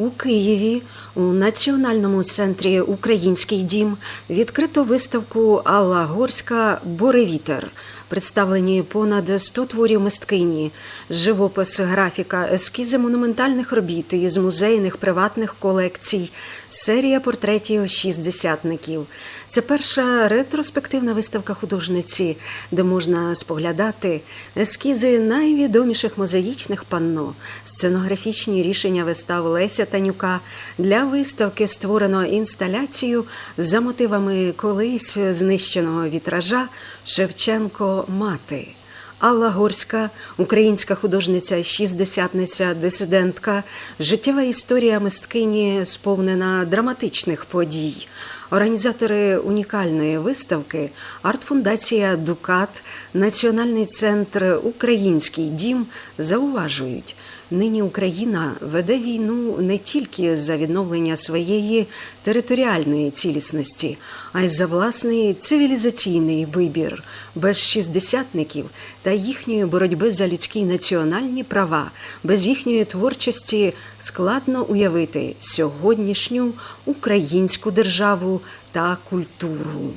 У Києві у Національному центрі Український дім відкрито виставку Алла Горська Боревітер. Представлені понад 100 творів мисткині, живопис, графіка, ескізи монументальних робіт із музейних приватних колекцій, серія портретів шістдесятників. Це перша ретроспективна виставка художниці, де можна споглядати ескізи найвідоміших мозаїчних панно, сценографічні рішення вистав Леся Танюка. Для виставки створено інсталяцію за мотивами колись знищеного вітража Шевченко Мати. Алла Горська, українська художниця, шістдесятниця, дисидентка, життєва історія мисткині сповнена драматичних подій. Організатори унікальної виставки Артфундація Дукат, Національний центр Український дім зауважують, нині Україна веде війну не тільки за відновлення своєї територіальної цілісності, а й за власний цивілізаційний вибір без шістдесятників та їхньої боротьби за людські національні права, без їхньої творчості складно уявити сьогоднішню українську державу та культуру.